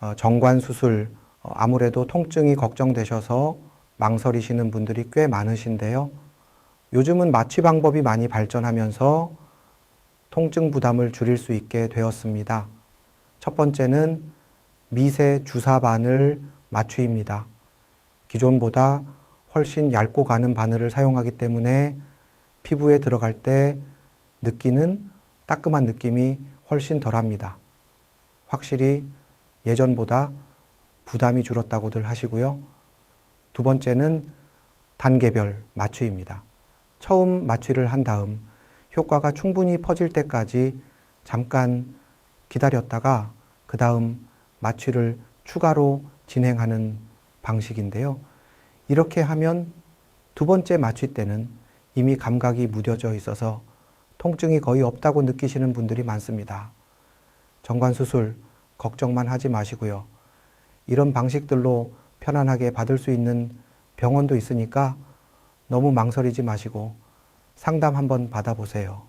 어, 정관 수술 어, 아무래도 통증이 걱정되셔서 망설이시는 분들이 꽤 많으신데요. 요즘은 마취 방법이 많이 발전하면서 통증 부담을 줄일 수 있게 되었습니다. 첫 번째는 미세 주사 바늘 마취입니다. 기존보다 훨씬 얇고 가는 바늘을 사용하기 때문에 피부에 들어갈 때 느끼는 따끔한 느낌이 훨씬 덜 합니다. 확실히 예전보다 부담이 줄었다고들 하시고요. 두 번째는 단계별 마취입니다. 처음 마취를 한 다음 효과가 충분히 퍼질 때까지 잠깐 기다렸다가 그 다음 마취를 추가로 진행하는 방식인데요. 이렇게 하면 두 번째 마취 때는 이미 감각이 무뎌져 있어서 통증이 거의 없다고 느끼시는 분들이 많습니다. 정관 수술 걱정만 하지 마시고요. 이런 방식들로 편안하게 받을 수 있는 병원도 있으니까 너무 망설이지 마시고 상담 한번 받아보세요.